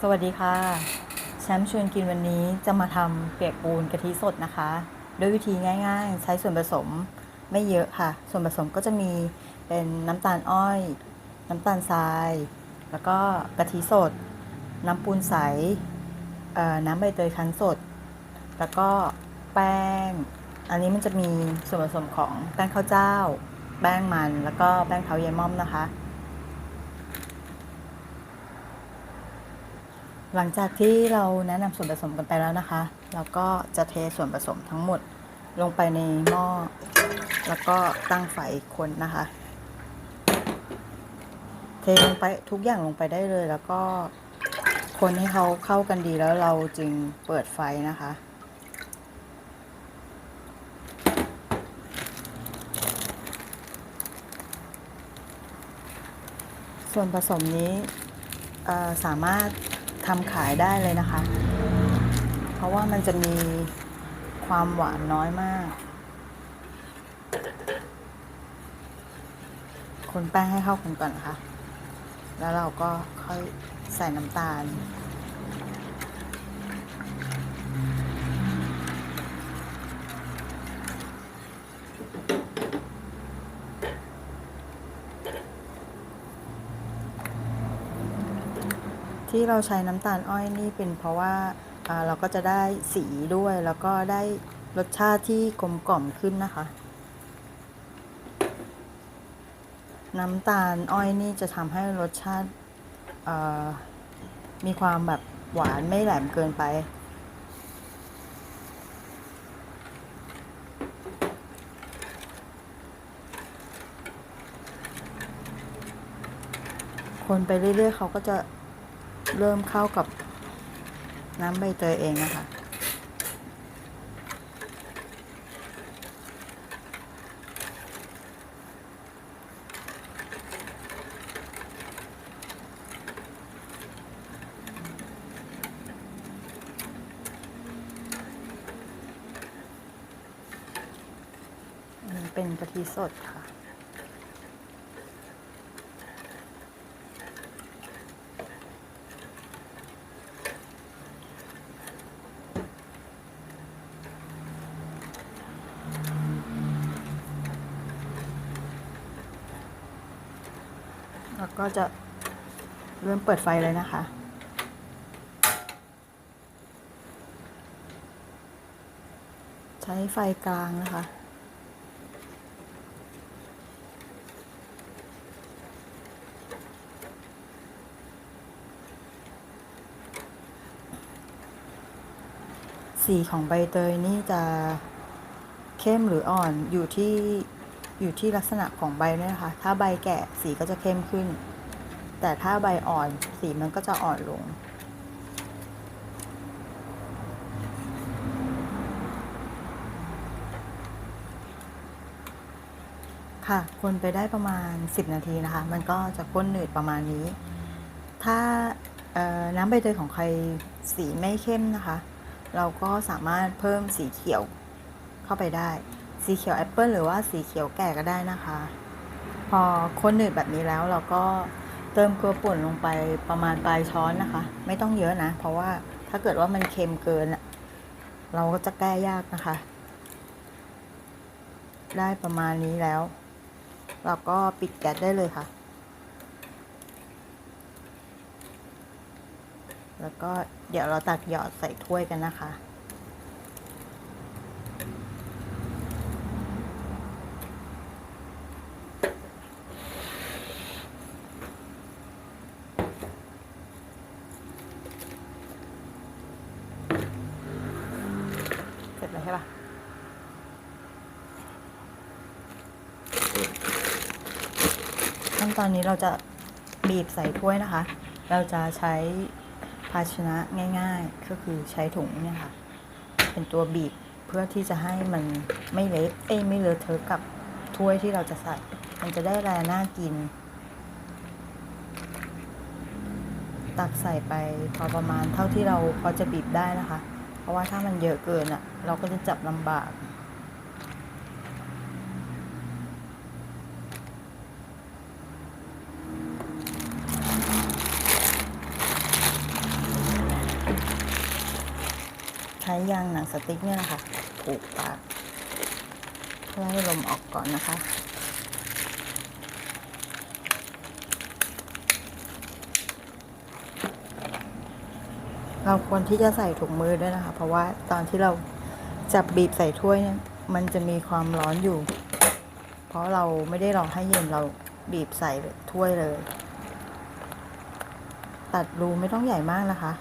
สวัสดีค่ะ แชมป์ชวนกินวันนี้จะมาทำเปียกปูนกะทิสดนะคะด้วยวิธีง่ายๆ ใช้ส่วนผสมไม่เยอะค่ะ ส่วนผสมก็จะมีเป็นน้ำตาลอ้อย น้ำตาลทราย แล้วก็กะทิสด น้ำปูนใส น้ำใบเตยคั้นสด แล้วก็แป้ง อันนี้มันจะมีส่วนผสมของแป้งข้าวเจ้า แป้งมัน แล้วก็แป้งเท้ายายม่อมนะคะ หลังจากที่เราแนะนำส่วนผสมกันไปแล้วนะคะ เราก็จะเทส่วนผสมทั้งหมดลงไปในหม้อ แล้วก็ตั้งไฟคนนะคะ เทลงไปทุกอย่างลงไปได้เลย แล้วก็คนให้เขาเข้ากันดีแล้วเราจึงเปิดไฟนะคะ ส่วนผสมนี้สามารถ ทำขายได้เลยนะคะ เพราะว่ามันจะมีความหวานน้อยมาก คนแป้งให้เข้ากันก่อนนะคะ แล้วเราก็ค่อยใส่น้ำตาล ที่เราใช้น้ำตาลอ้อยนี่เป็นเพราะว่าเราก็จะได้สีด้วยแล้วก็ได้รสชาติที่กลมกล่อมขึ้นนะคะ น้ำตาลอ้อยนี่จะทำให้รสชาติมีความแบบหวานไม่แหลมเกินไป คนไปเรื่อยๆเขาก็จะ เริ่มเข้ากับน้ำใบเตยเองนะคะนี่เป็นกะทิสดค่ะ ก็จะเริ่มเปิดไฟเลยนะคะ ใช้ไฟกลางนะคะ สีของใบเตยนี่จะเข้มหรืออ่อนอยู่ที่อยู่ที่ลักษณะของใบเนี่ยนะคะ ถ้าใบแก่สีก็จะเข้มขึ้น แต่ถ้าใบอ่อนสีมันก็จะอ่อนลง ค่ะ คนไปได้ประมาณ 10 นาทีนะคะ มันก็จะข้นหนืดประมาณนี้ ถ้าน้ำใบเตยของใครสีไม่เข้มนะคะ เราก็สามารถเพิ่มสีเขียวเข้าไปได้ สีเขียวแอปเปิลหรือว่าสีเขียวแก่ก็ได้นะคะ พอข้นหนืดแบบนี้แล้วเราก็ เติมเกลือป่นลงไปประมาณปลายช้อนนะคะ ไม่ต้องเยอะนะ เพราะว่าถ้าเกิดว่ามันเค็มเกินเราก็จะแก้ยากนะคะ ได้ประมาณนี้แล้ว เราก็ปิดแก๊สได้เลยค่ะ แล้วก็เดี๋ยวเราตักหยอดใส่ถ้วยกันนะคะ เสร็จแล้วใช่ปะ ขั้นตอนนี้เราจะบีบใส่ถ้วยนะคะ เราจะใช้ภาชนะง่าย ๆ ก็คือใช้ถุงเนี่ยค่ะ เป็นตัวบีบเพื่อที่จะให้มันไม่เละเอ้ยไม่เลอะเทอะกับถ้วยที่เราจะใส่ มันจะได้แรน่ากิน ตักใส่ไปพอประมาณเท่าที่เราพอจะบีบได้นะคะ เพราะว่าถ้ามันเยอะเกินอะ่ะ เราก็จะจับลำบาก ใช้ยางหนังสติ๊กเนี่ยนะคะผูกปากเพื่อให้ลมออกก่อนนะคะเราควรที่จะใส่ถุงมือด้วยนะคะ เพราะว่าตอนที่เราจับบีบใส่ถ้วยเนี่ยมันจะมีความร้อนอยู่ เพราะเราไม่ได้รอให้เย็นเราบีบใส่ถ้วยเลย ตัดรูไม่ต้องใหญ่มากนะคะ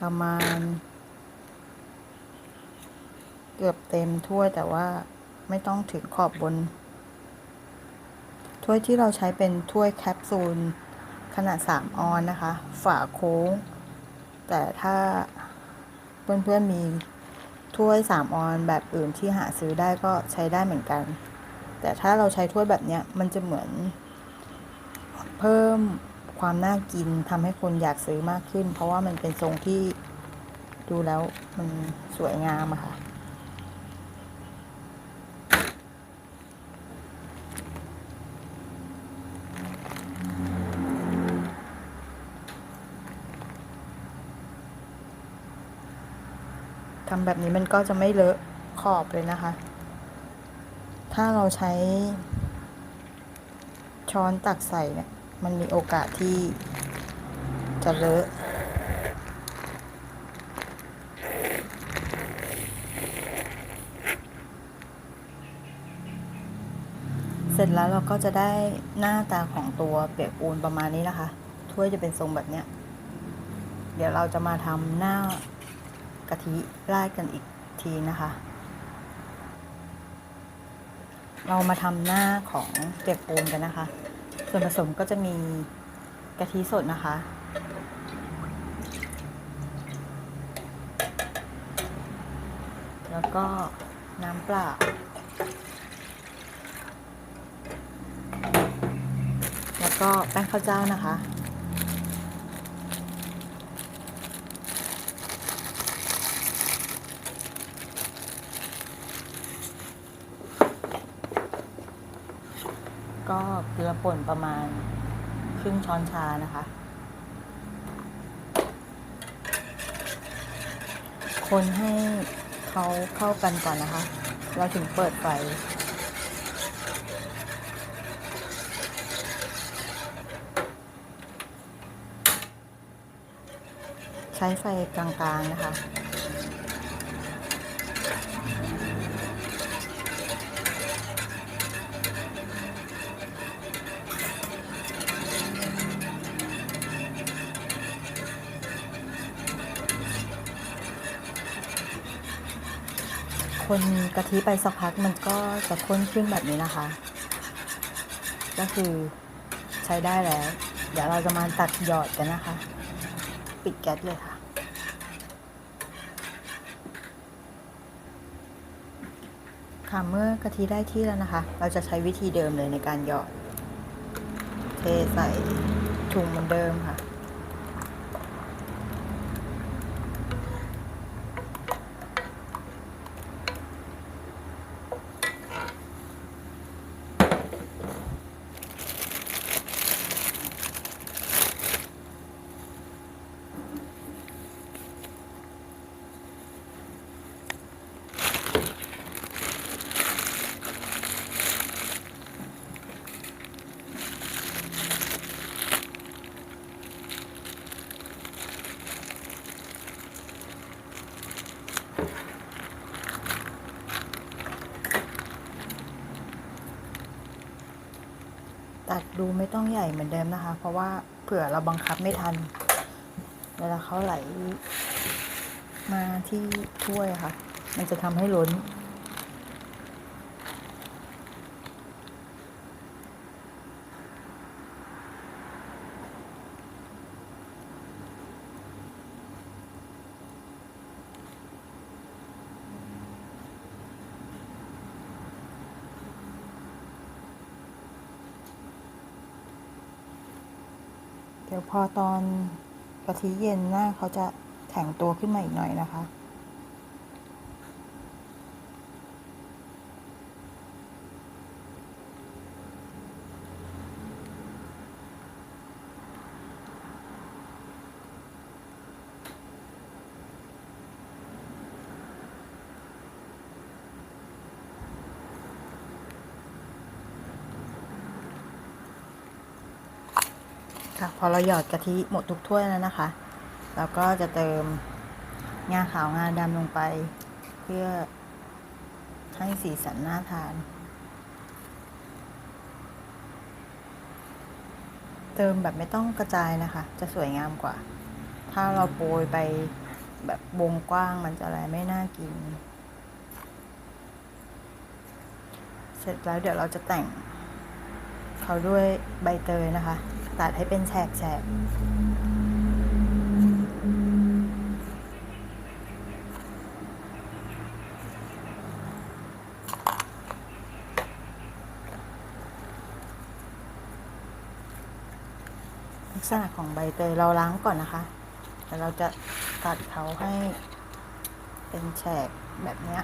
ประมาณ เกือบเต็มถ้วยแต่ว่าไม่ต้องถึงขอบบน ถ้วยที่เราใช้เป็นถ้วยแคปซูล ขนาด 3 ออนนะคะ ฝาโค้ง แต่ถ้าเพื่อนๆมีถ้วย 3 ออนแบบอื่นที่หาซื้อได้ก็ใช้ได้เหมือนกัน แต่ถ้าเราใช้ถ้วยแบบเนี้ยมันจะเหมือนเพิ่ม ความน่ากินทำให้คนอยากซื้อมากขึ้น เพราะว่ามันเป็นทรงที่ดูแล้วมันสวยงามอะค่ะ ทำแบบนี้มันก็จะไม่เลอะขอบเลยนะคะ ถ้าเราใช้ช้อนตักใส่เนี่ย มันมีโอกาสที่จะเลอะเสร็จแล้วเราก็จะได้หน้าตาของตัวเปียกปูนประมาณนี้นะคะ ถ้วยจะเป็นทรงแบบเนี้ย เดี๋ยวเราจะมาทำหน้ากะทิราดกันอีกทีนะคะ เรามาทำหน้าของเปียกปูนกันนะคะ ส่วนผสมก็จะมีกะทิสดนะคะ แล้วก็น้ำเปล่า แล้วก็แป้งข้าวเจ้านะคะ ก็เกลือป่นประมาณครึ่งช้อนชานะคะ คนให้เขาเข้ากันก่อนนะคะ เราถึงเปิดไฟใช้ไฟกลางๆนะคะ คนกะทิไปสักพักมันก็จะข้นขึ้นแบบนี้นะคะ ก็คือใช้ได้แล้ว เดี๋ยวเราจะมาตักหยอดกันนะคะ ปิดแก๊สเลยค่ะ ค่ะเมื่อกะทิได้ที่แล้วนะคะ เราจะใช้วิธีเดิมเลยในการหยอด เทใส่ถุงเหมือนเดิมค่ะ ตัดดูไม่ต้องใหญ่เหมือนเดิมนะคะ เพราะว่าเผื่อเราบังคับไม่ทัน เวลาเขาไหลมาที่ถ้วยค่ะ มันจะทำให้ล้น ดี๋ยวพอตอนกะทิเย็นหน้าเขาจะแข็งตัวขึ้นมาอีกหน่อยนะคะ ค่ะพอเราหยอดกะทิหมดทุกถ้วยแล้วนะคะ เราก็จะเติมงาขาวงาดำลงไป เพื่อให้สีสันน่าทาน เติมแบบไม่ต้องกระจายนะคะ จะสวยงามกว่า ถ้าเราโปรยไปแบบวงกว้างมันจะอะไรไม่น่ากิน เสร็จแล้วเดี๋ยวเราจะแต่งเขาด้วยใบเตยนะคะ ตัดให้เป็นแฉกแฉกลักษณะของใบเตยเราล้างก่อนนะคะแล้วเราจะตัดเขาให้เป็นแฉกแบบเนี้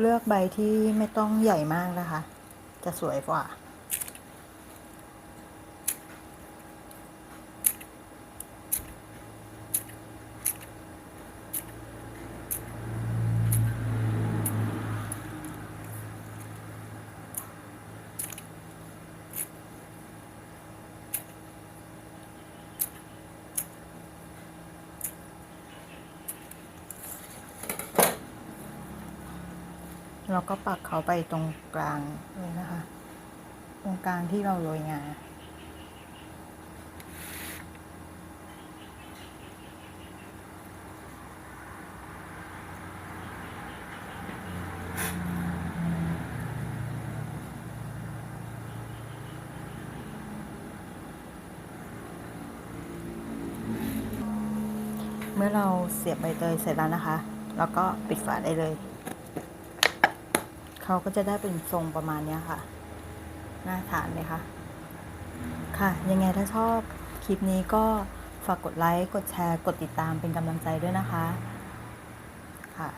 เลือกใบที่ไม่ต้องใหญ่มากนะคะ จะสวยกว่า เราก็ปักเขาไปตรงกลางเลยนะคะ ตรงกลางที่เราโรยงาเมื่อเราเสียบใบเตยเสร็จแล้วนะคะ แล้วก็ปิดฝาได้เลย เขาก็จะได้เป็นทรงประมาณนี้ค่ะน่าทานเลยค่ะ ค่ะ ยังไงถ้าชอบคลิปนี้ก็ฝากกดไลค์ กดแชร์ กดติดตามเป็นกำลังใจด้วยนะคะ ค่ะ